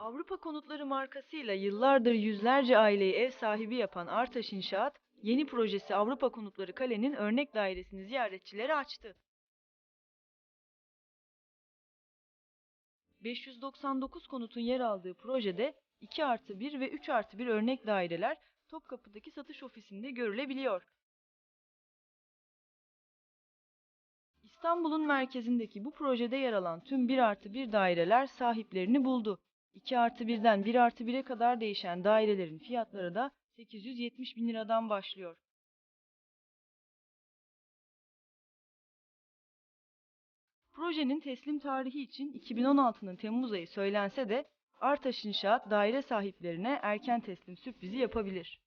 Avrupa Konutları markasıyla yıllardır yüzlerce aileyi ev sahibi yapan Artaş İnşaat, yeni projesi Avrupa Konutları Kale'nin örnek dairesini ziyaretçilere açtı. 599 konutun yer aldığı projede 2 artı 1 ve 3 artı 1 örnek daireler Topkapı'daki satış ofisinde görülebiliyor. İstanbul'un merkezindeki bu projede yer alan tüm 1 artı 1 daireler sahiplerini buldu. 2 artı 1'den 1 artı 1'e kadar değişen dairelerin fiyatları da 870 bin liradan başlıyor. Projenin teslim tarihi için 2016'nın Temmuz ayı söylense de Artaş İnşaat daire sahiplerine erken teslim sürprizi yapabilir.